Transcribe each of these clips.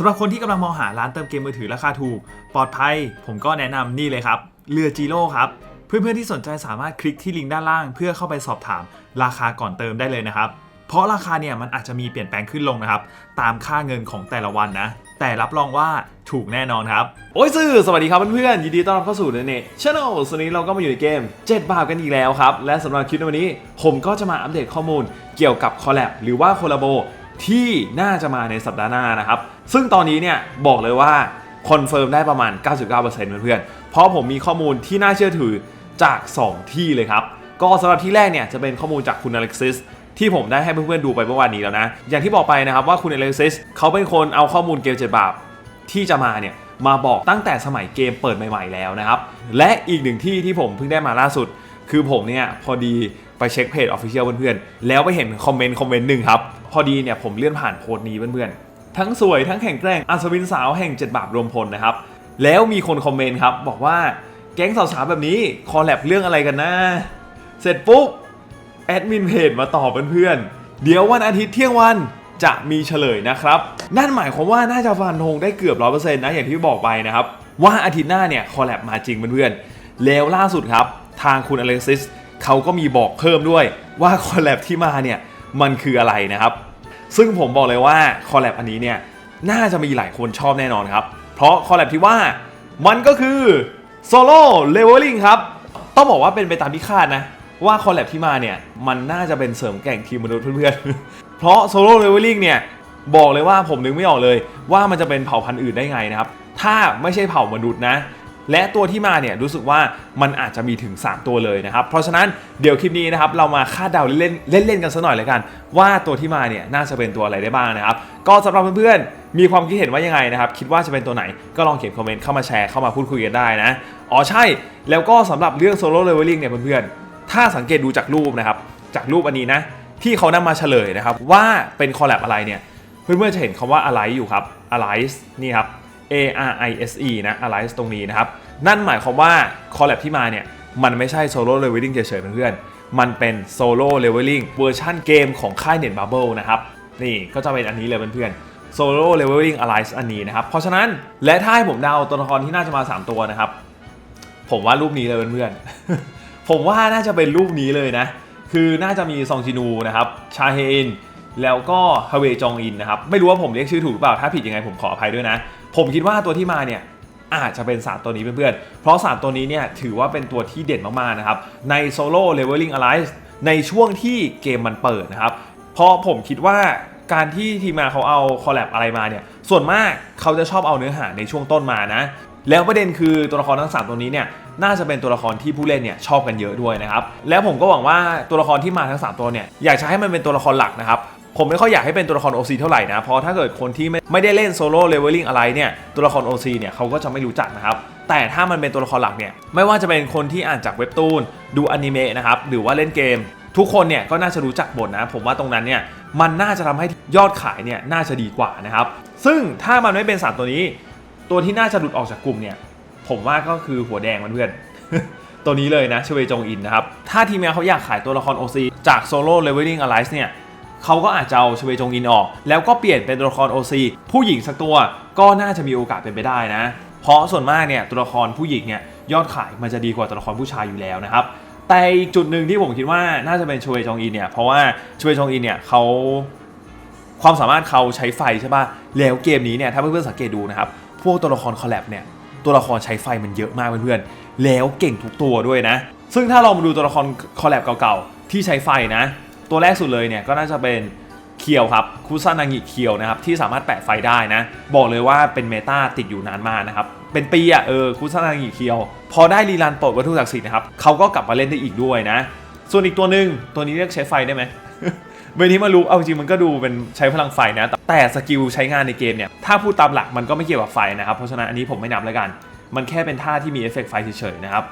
สำหรับคนที่กำลังมองหาร้านเติมเกมมือถือราคาถูก ปลอดภัย ผมก็แนะนำนี่เลยครับ เรือจีโร่ครับ เพื่อนๆที่สนใจสามารถคลิกที่ลิงก์ด้านล่าง เพื่อเข้าไปสอบถามราคาก่อนเติมได้เลยนะครับ เพราะราคาเนี่ยมันอาจจะมีเปลี่ยนแปลงขึ้นลงนะครับ ตามค่าเงินของแต่ละวันนะ แต่รับรองว่าถูกแน่นอนครับ โอ้ยซื่อสวัสดีครับเพื่อนๆยินดีต้อนรับเข้าสู่เนเน่ช anel วันนี้เราก็มาอยู่ในเกม 7 บาทกันอีกแล้วครับ และสำหรับคลิปในวันนี้ ผมก็จะมาอัปเดตข้อมูลเกี่ยวกับคอลแลบหรือว่าโคลาโบ ที่น่าจะมาในสัปดาห์หน้านะครับ ซึ่งตอนนี้เนี่ยบอกเลยว่าคอนเฟิร์มได้ประมาณ 99%เพื่อนๆ เพราะผมมีข้อมูลที่น่าเชื่อถือจาก 2 ที่เลยครับ ก็สำหรับที่แรกเนี่ยจะเป็นข้อมูลจากคุณอเล็กซิสที่ผมได้ให้เพื่อนๆดูไปเมื่อวานนี้แล้วนะ อย่างที่บอกไปนะครับว่าคุณอเล็กซิสเขาเป็นคนเอาข้อมูลเกมเจ็ดบาปที่จะมาเนี่ยมาบอกตั้งแต่สมัยเกมเปิดใหม่ๆแล้วนะครับ และอีกหนึ่งที่ที่ผมเพิ่งได้มาล่าสุด คือผมเนี่ยพอดีไปเช็คเพจออฟฟิเชียลเพื่อนๆ แล้วไปเห็นคอมเมนต์คอมเมนต์หนึ่งครับ พอดีเนี่ยผมเลื่อนผ่านโพสต์นี้เพื่อนๆ ทั้งสวยทั้งแข็งแกร่งอัศวินสาวแห่งเจ็ดบาปรวมพลนะครับ แล้วมีคนคอมเมนต์ครับ บอกว่าแก๊งสาวๆแบบนี้คอลแลบเรื่องอะไรกันนะ เสร็จปุ๊บแอดมินเพจมาตอบเพื่อนๆ เดี๋ยววันอาทิตย์เที่ยงวันจะมีเฉลยนะครับ นั่นหมายความว่าน่าจะฟันธงได้เกือบร้อยเปอร์เซ็นต์นะ อย่างที่บอกไปนะครับ ว่าอาทิตย์หน้าเนี่ยคอลแลบมาจริงเพื่อนๆ แล้วล่าสุดครับ ทางคุณอเล็กซิสเขาก็มีบอกเพิ่มด้วยว่าคอลแลบที่มาเนี่ย มันคืออะไรนะครับ ซึ่งผมบอกเลยว่าคอลแลบอันนี้เนี่ยน่าจะมีหลายคนชอบแน่นอนครับ เพราะคอลแลบที่ว่ามันก็คือโซโล่เลเวลลิ่งครับ ต้องบอกว่าเป็นไปตามที่คาดนะ ว่าคอลแลบที่มาเนี่ย มันน่าจะเป็นเสริมแก่งทีมมนุษย์เพื่อนๆ เพราะโซโล่เลเวลลิ่งเนี่ย บอกเลยว่าผมนึกไม่ออกเลย ว่ามันจะเป็นเผ่าพันธุ์อื่นได้ไงนะครับ ถ้าไม่ใช่เผ่ามนุษย์นะ และตัวที่มาเนี่ยรู้สึกว่ามันอาจจะมีถึง 3 ตัวเลยนะครับ เพราะฉะนั้นเดี๋ยวคลิปนี้นะครับเรามาคาดเดาเล่นเล่นๆกันสักหน่อยเลยกัน ว่าตัวที่มาเนี่ยน่าจะเป็นตัวอะไรได้บ้างนะครับ ก็สำหรับเพื่อนๆมีความคิดเห็นว่ายังไงนะครับคิดว่าจะเป็นตัวไหนก็ลองเขียนคอมเมนต์เข้ามาแชร์เข้ามาพูดคุยกันได้นะอ๋อใช่แล้วก็สำหรับเรื่องโซโล่เลเวลลิ่งเนี่ยเพื่อนๆถ้าสังเกตดูจากรูปนะครับจากรูปอันนี้นะที่เขานำมาเฉลยนะครับว่าเป็นคอลแลบอะไรเนี่ยเพื่อนๆจะเห็นคำว่า Alice อยู่ครับ Alice นี่ครับ A R I S E นะ Alice ตรงนี้นะครับ นั่นหมายความว่าคอลแลบที่มาเนี่ย มันไม่ใช่โซโล่เลเวลลิ่งเฉยๆเพื่อนๆมันเป็นโซโล่เลเวลลิ่งเวอร์ชันเกมของค่ายเน็ตบับเบิลนะครับ นี่ก็จะเป็นอันนี้เลยเพื่อนๆโซโล่เลเวลลิ่ง Alice อันนี้นะครับ เพราะฉะนั้นและถ้าให้ผมเดาตัวละครที่น่าจะมา 3 ตัวนะครับ ผมว่ารูปนี้เลยเพื่อนๆผมว่าน่าจะเป็นรูปนี้เลยนะ คือน่าจะมีซองจินูนะครับชาเฮนแล้วก็ฮาเวจองอินนะครับ ไม่รู้ว่าผมเรียกชื่อถูกหรือเปล่า ถ้าผิดยังไงผมขออภัยด้วยนะ ผมคิดว่าตัวที่มาเนี่ยอาจจะเป็น3ตัวนี้เพื่อนๆ เพราะ3ตัวนี้เนี่ยถือว่าเป็นตัวที่เด่นมากๆนะครับ ในโซโล่เลเวลลิ่งอ l ไล e ในช่วงที่เกมมันเปิดนะครับ เพราะผมคิดว่าการที่ทีมงานเขาเอาคอลแลบอะไรมาเนี่ย ส่วนมากเขาจะชอบเอาเนื้อหาในช่วงต้นมานะ แล้วประเด็นคือตัวละครทั้ง 3 ตัวนี้เนี่ยน่าจะเป็นตัวละครที่ผู้เล่นเนี่ยชอบกันเยอะด้วยนะครับ แล้วผมก็หวังว่าตัวละครที่มาทั้ง 3 ตัวเนี่ยอยากจะให้มันเป็นตัวละครหลักนะครับ ผมไม่ค่อยอยากให้เป็นตัวละคร OC เท่าไหร่นะ เพราะถ้าเกิดคนที่ไม่ไม่ได้เล่นโซโล่เลเวลลิ่งอะไรเนี่ย ตัวละคร OC เนี่ยเขาก็จะไม่รู้จักนะครับ แต่ถ้ามันเป็นตัวละครหลักเนี่ย ไม่ว่าจะเป็นคนที่อ่านจากเว็บตูน ดูอนิเมะนะครับ หรือว่าเล่นเกม ทุกคนเนี่ยก็น่าจะรู้จักบทนะ ผมว่าตรงนั้นเนี่ย มันน่าจะทำให้ยอดขายเนี่ยน่าจะดีกว่านะครับ ซึ่งถ้ามันไม่เป็นสามตัวนี้ ตัวที่น่าจะหลุดออกจากกลุ่มเนี่ย ผมว่าก็คือหัวแดงมันเพื่อนตัวนี้เลยนะชเวจงอินนะครับ ถ้าทีมงานเขาอยากขายตัวละคร OC จากโซโล่เลเวลลิ่งอ l ไล e เนี่ย เขาก็อาจจะเอาชเวจงอินออก แล้วก็เปลี่ยนเป็นตัวละคร OC ผู้หญิงสักตัวก็น่าจะมีโอกาสเป็นไปได้นะ เพราะส่วนมากเนี่ยตัวละครผู้หญิงเนี่ยยอดขายมันจะดีกว่าตัวละครผู้ชายอยู่แล้วนะครับแต่อีกจุดหนึ่งที่ผมคิดว่าน่าจะเป็นชเวจงอินเนี่ยเพราะว่าชเวจงอินเนี่ยเขาความสามารถเขาใช้ไฟใช่ป่ะแล้วเกมนี้เนี่ยถ้าเพื่อนๆสังเกตดูนะครับพวกตัวละครคอลแลบเนี่ยตัวละครใช้ไฟมันเยอะมากเพื่อนๆแล้วเก่งทุกตัวด้วยนะ ซึ่งถ้าเรามาดูตัวละครคอลแลบเก่าๆที่ใช้ไฟนะ ตัวแรกสุดเลยเนี่ยก็น่าจะเป็นเคียวครับคุซานางิเคียวนะครับที่สามารถแปะไฟได้นะ บอกเลยว่าเป็นเมตาติดอยู่นานมากนะครับ เป็นปีอะเออคุซานางิเคียว พอได้รีรันปลดวัตถุศักดิ์สิทธิ์นะครับเขาก็กลับมาเล่นได้อีกด้วยนะ ส่วนอีกตัวหนึ่งตัวนี้เรียกใช้ไฟได้ไหมเวทีมารู้เอาจริงมันก็ดูเป็นใช้พลังไฟนะ แต่สกิลใช้งานในเกมเนี่ยถ้าพูดตามหลักมันก็ไม่เกี่ยวกับไฟนะครับ เพราะฉะนั้นอันนี้ผมไม่นับแล้วกัน มันแค่เป็นท่าที่มีเอฟเฟกต์ไฟเฉยๆนะครับ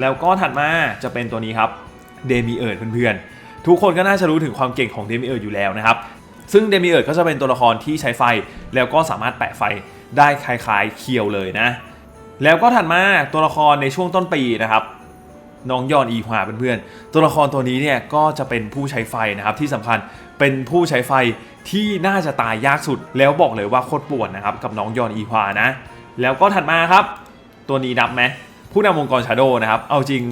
แล้วก็ถัดมาจะเป็นตัวนี้ครับเดมิเอิร์ดเพื่อนๆ ทุกคนก็น่าจะรู้ถึงความเก่งของเดมิเอิร์ดอยู่แล้วนะครับ ซึ่งเดมิเอิร์ดก็จะเป็นตัวละครที่ใช้ไฟ แล้วก็สามารถแปะไฟได้คล้ายๆเคียวเลยนะ แล้วก็ถัดมาตัวละครในช่วงต้นปีนะครับน้องยอนอีฮวาเพื่อนๆตัวละครตัวนี้เนี่ยก็จะเป็นผู้ใช้ไฟนะครับที่สำคัญเป็นผู้ใช้ไฟที่น่าจะตายยากสุด แล้วบอกเลยว่าโคตรปวดนะครับกับน้องยอนอีฮวานะ แล้วก็ถัดมาครับ ตัวนี้นับไหมผู้นำองค์กรชาโดนะครับ เอาจริง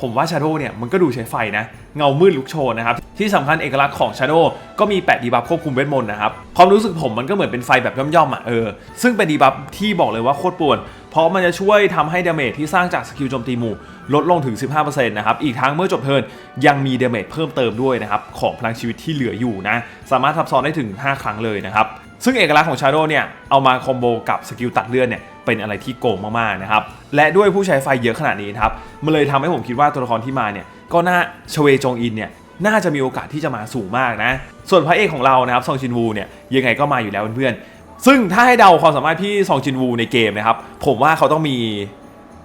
ผมว่าชาโดเนี่ยมันก็ดูใช้ไฟนะ เงามืดลุกโชนนะครับ ที่สำคัญเอกลักษณ์ของชาโดก็มีแปะดีบัฟควบคุมเวทมนต์นะครับ ความรู้สึกผมมันก็เหมือนเป็นไฟแบบย่อมๆอะเออ ซึ่งเป็นดีบัฟที่บอกเลยว่าโคตรป่วน เพราะมันจะช่วยทำให้ดาเมจที่สร้างจากสกิลโจมตีหมู่ ลดลงถึง 15%นะครับ อีกทั้งเมื่อจบเทิร์นยังมีดาเมจเพิ่มเติมด้วยนะครับของพลังชีวิตที่เหลืออยู่นะ สามารถทับซ้อนได้ถึง 5 ครั้งเลยนะครับ ซึ่งเอกลักษณ์ของ Shadow เนี่ยเอามาคอมโบกับสกิลตัดเลือดเนี่ยเป็นอะไรที่โกงมากๆนะครับและด้วยผู้ใช้ไฟเยอะขนาดนี้ครับมันเลยทำให้ผมคิดว่าตัวละครที่มาเนี่ยก็น่าชเวจงอินเนี่ยน่าจะมีโอกาสที่จะมาสูงมากนะ ส่วนพระเอกของเรานะครับซองชินวูเนี่ยยังไงก็มาอยู่แล้วเพื่อนๆซึ่งถ้าให้เดาความสามารถพี่ซองชินวูในเกมนะครับผมว่าเขาต้องมี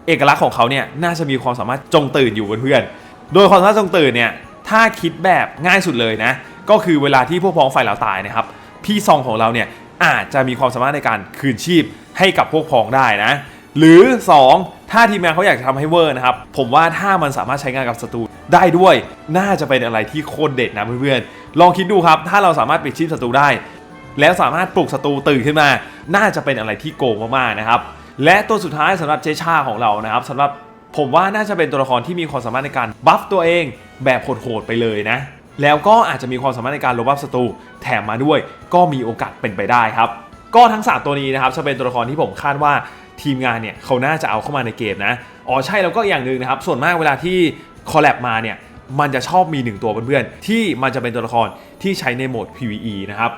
เอกลักษณ์ของเขาเนี่ยน่าจะมีความสามารถจงตื่นอยู่เพื่อนๆโดยความสามารถจงตื่นเนี่ยถ้าคิดแบบง่ายสุดเลยนะก็คือเวลาที่พวกพ้องฝ่ายเราตายนะครับ พี่ซองของเราเนี่ยอาจจะมีความสามารถในการคืนชีพให้กับพวกพ้องได้นะ หรือ 2 ถ้าทีมงานเขาอยากจะทำให้เวอร์นะครับ ผมว่าถ้ามันสามารถใช้งานกับศัตรูได้ด้วย น่าจะเป็นอะไรที่โคตรเด็ดนะเพื่อนๆ ลองคิดดูครับ ถ้าเราสามารถปิดชีพศัตรูได้ แล้วสามารถปลุกศัตรูตื่นขึ้นมา น่าจะเป็นอะไรที่โกงมากๆนะครับ และตัวสุดท้ายสำหรับเจชาของเรานะครับสำหรับผมว่าน่าจะเป็นตัวละครที่มีความสามารถในการบัฟตัวเองแบบโหดๆไปเลยนะ แล้วก็อาจจะมีความสามารถในการลบบัฟศัตรูแถมมาด้วย ก็มีโอกาสเป็นไปได้ครับ ก็ทั้ง 3 ตัวนี้นะครับจะเป็นตัวละครที่ผมคาดว่าทีมงานเนี่ยเขาน่าจะเอาเข้ามาในเกมนะอ๋อใช่แล้วก็อย่างหนึ่งนะครับ ส่วนมากเวลาที่คอลแลบมาเนี่ยมันจะชอบมีหนึ่งตัวเพื่อนๆที่มันจะเป็นตัวละครที่ใช้ในโหมด PVE นะครับ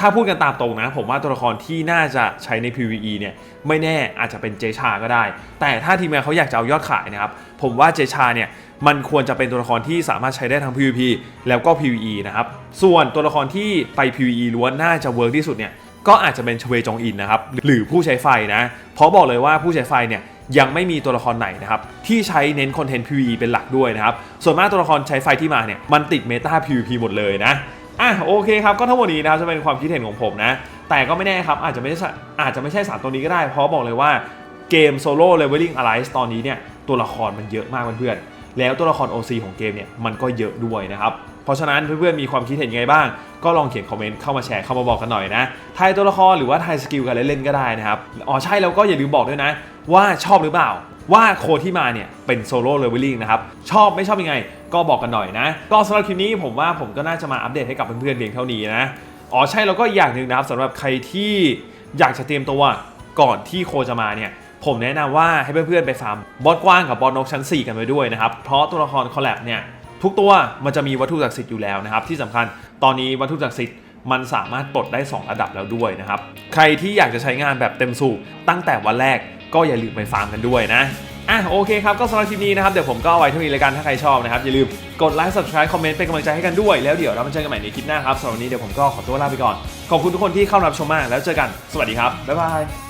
ถ้าพูดกันตามตรงนะ ผมว่าตัวละครที่น่าจะใช้ใน PVE เนี่ยไม่แน่อาจจะเป็นเจชาก็ได้ แต่ถ้าทีมงานเขาอยากจะเอายอดขายนะครับ ผมว่าเจชาเนี่ยมันควรจะเป็นตัวละครที่สามารถใช้ได้ทั้ง PVP แล้วก็ PVE นะครับ ส่วนตัวละครที่ไป PVE ล้วนน่าจะเวิร์กที่สุดเนี่ยก็อาจจะเป็นชเวจองอินนะครับหรือผู้ใช้ไฟนะ เพราะบอกเลยว่าผู้ใช้ไฟเนี่ยยังไม่มีตัวละครไหนนะครับที่ใช้เน้นคอนเทนต์ PVE เป็นหลักด้วยนะครับส่วนมากตัวละครใช้ไฟที่มาเนี่ยมันติดเมตา PVP หมดเลยนะ อะโอเคครับก็ทั้งหมดนี้นะครับจะเป็นความคิดเห็นของผมนะ แต่ก็ไม่แน่ครับอาจจะไม่ใช่อาจจะไม่ใช่สามตัวนี้ก็ได้ เพราะบอกเลยว่าเกม Solo Leveling Alliance ตอนนี้เนี่ยตัวละครมันเยอะมากเพื่อนๆแล้วตัวละคร OC ของเกมเนี่ยมันก็เยอะด้วยนะครับเพราะฉะนั้นเพื่อนๆมีความคิดเห็นยังไงบ้าง ก็ลองเขียนคอมเมนต์เข้ามาแชร์เข้ามาบอกกันหน่อยนะทายตัวละครหรือว่าทายสกิลกันเล่นๆก็ได้นะครับอ๋อใช่แล้วก็อย่าลืมบอกด้วยนะ ว่าชอบหรือเปล่า ว่าโคที่มาเนี่ยเป็นโซโล่เลเวลลิ่งนะครับชอบไม่ชอบยังไง ก็บอกกันหน่อยนะ ก็สำหรับคลิปนี้ผมว่าผมก็น่าจะมาอัปเดตให้กับเพื่อนๆเพียงเท่านี้นะอ๋อใช่แล้วก็อย่างหนึ่งนะครับสำหรับใครที่อยากจะเตรียมตัวก่อนที่โคจะมาเนี่ยผมแนะนำว่าให้เพื่อนๆไปฟาร์มบอสกว้างกับบอสนกชั้น 4 กันไปด้วยนะครับเพราะตัวละครคอลแลบเนี่ยทุกตัวมันจะมีวัตถุศักดิ์สิทธิ์อยู่แล้วนะครับที่สำคัญตอนนี้วัตถุศักดิ์สิทธิ์มันสามารถปลดได้ 2 ระดับแล้วด้วยนะครับ ใครที่อยากจะใช้งานแบบเต็มสูบตั้งแต่วันแรก ก็อย่าลืมไปฟาร์มกันด้วยนะอะโอเคครับก็สำหรับคลิปนี้นะครับเดี๋ยวผมก็เอาไว้เท่านี้เลยกันถ้าใครชอบนะครับอย่าลืมกดไลค์ subscribe คอมเมนต์เป็นกำลังใจให้กันด้วยแล้วเดี๋ยวเรามาเจอกันใหม่ในคลิปหน้าครับสำหรับวันนี้เดี๋ยวผมก็ขอตัวลาไปก่อนขอบคุณทุกคนที่เข้ามารับชมมากแล้วเจอกันสวัสดีครับบ๊ายบาย